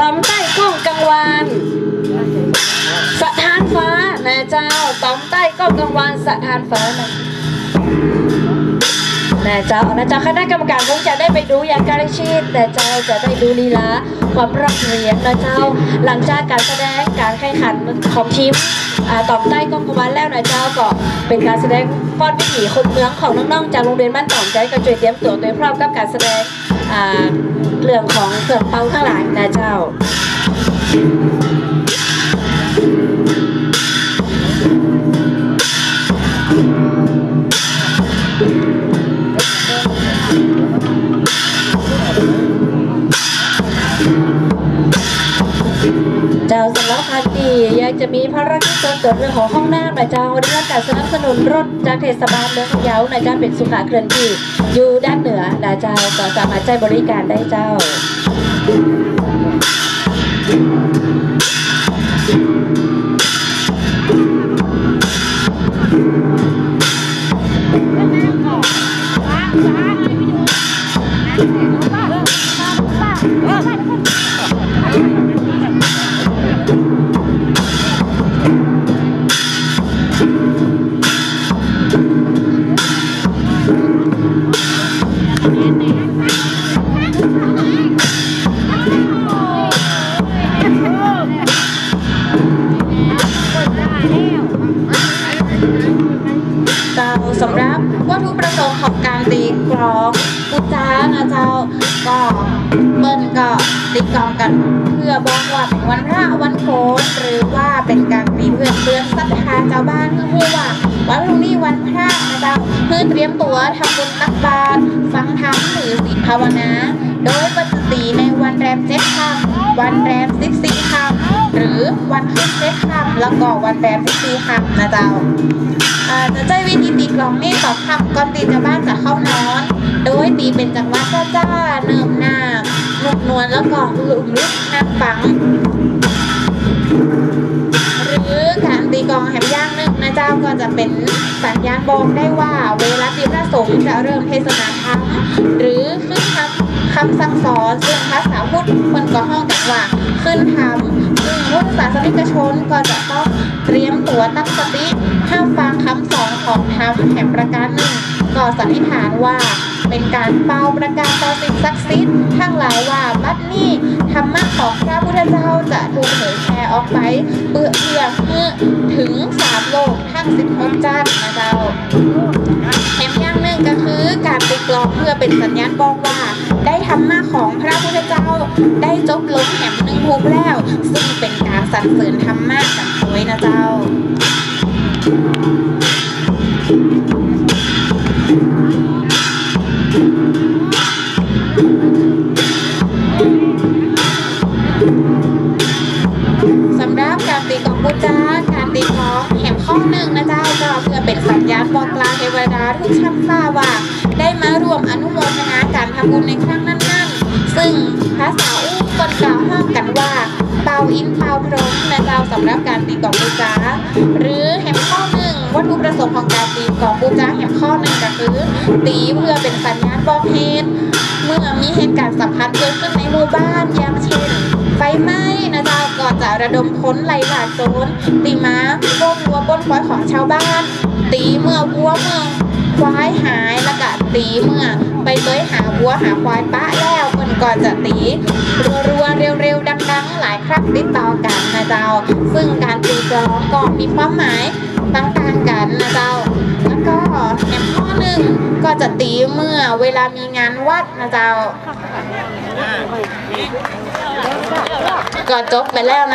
ตอมใต้ก้องกังวานสถานฟ้านะเจ้าตอมใต้ก้องกังวานสถานฟ้านะนะเจ้านะเจ้าคณะกรรมการคงจะได้ไปดูอย่างใกล้ชิดแต่เจ้าจะได้ดูลีลาความรักเรียนนะเจ้า หลังจากการแสดงการแข่งขันของทีมอ่าตอมใต้ก้องกังวานแล้วนะเจ้าก็เป็นการแสดงฟ้อนวิถีคนเมืองของน้องๆจากโรงเรียนบ้านตอมใจก็ช่วยเตรียมตัวโดยพร้อมกับการแสดงอ่า เรื่องของเครื่องเป่าทั้งหลายนะเจ้า เจ้าสำนักพันตียังจะมีภารกิจส่วนตัวเรื่องของห้องน้ำนะเจ้าได้รับการสนับสนุนรถจากเทศบาลเมืองพะเยานะเจ้าเป็นสุขาเคลื่อนที่อยู่ด้านเหนือนะเจ้าก็สามารถใช้บริการได้เจ้าเวัตถุประสงค์ของการตีกลองอุจานะเจ้าก็เปิ้นก็ตีกลองกัน เพื่อบอกว่าเป็นวันพระวันโกนหรือว่าเป็นการตีเพื่อเตือนศรัทธาชาวบ้านเพื่อพูดว่าวันพรุ่งนี้วันพระนะเจ้าเพื่อเตรียมตัวทำบุญตักบาตรฟังธรรมหรือศีลภาวนา โดยปฏิตีในวันแรมเจ็ดค่ำวันแรมสิบสี่ค่ รือวันขึ้นเจ็ดค่ำแล้วก็วันแรมสิบสี่ค่ำนะเจ้าจะใช้วิธีตีกลองนี่สองคำก่อนตีชาวบ้านจะเข้านอน โดยตีเป็นจังหวะจ้าจ้าเนิมหน้าหนุกนวลแล้วก็หลุมลึกนักฝัง หรือการตีกลองแหมย่างนึ่งนะเจ้าก็จะเป็นสัญญาณบอกได้ว่าเวลาที่พระสงฆ์จะเริ่มเทศนาธรรมหรือขึ้นคำคำสั่งสอนซึ่งภาษาพุทธมันก็ห้องกันว่าขึ้นธรรมซึ่ง นิกชนก็จะต้องเตรียมตัวตั้งสติห้ามฟังคำสอนของธรรมแห่งประการหนึ่งก็สันนิษฐานว่าเป็นการเป่าประกาศต่อสิ่งศักดิ์สิทธิ์ทั้งหลายว่าบัดนี้ธรรมะของพระพุทธเจ้าจะถูกเผยแพร่ออกไปเพื่อเพื่อเมื่อถึงสามโลกทั้งสิบหกจันทร์นะเจ้าแถมอย่างหนึ่ง ก็คือการตีกลองเพื่อเป็นสัญญาณบอกว่า ได้ธรรมะของพระพุทธเจ้าได้จบลงแห่งหนึ่งภูมิแล้ว ซึ่งเป็นการสรรเสริญธรรมะกันด้วยนะเจ้าส หนึ่งนะเจ้าก็เพื่อเป็นสัญญาณบอกกล่าวเทวดาทุกชั้นฟ้าว่า ได้มาร่วมอนุโมทนาการทำบุญในครั้งนั้นๆ ซึ่งภาษาอู้คนกล่าวห้ามกันว่าเปาอินเปาพรมนะเจ้าสำหรับการตีกองบูจาหรือแหมข้อหนึ่งวัตถุประสงค์ของการตีกองบูจาแหมข้อหนึ่งก็คือตีเพื่อเป็นสัญญาณบอกเหตุเมื่อมีเหตุการณ์สำคัญเกิดขึ้นในหมู่บ้านอย่างเช่น ก็จะระดมค้นไล่ล่าโจรตีม้าพวกวัวบนควายของชาวบ้าน ตีเมื่อวัวเมื่อควายหายแล้วก็ตีเมื่อไปเลยหาวัวหาควายปะแล้วมันก็จะตีรัวๆเร็วๆดังๆ หลายครั้งติดต่อกันนะเจ้า ซึ่งการตีกลองก็มีความหมายต่างๆกันนะเจ้า แล้วก็แหมข้อหนึ่งก็จะตีเมื่อเวลามีงานวัดนะเจ้า ก็จบไปแล้วนะ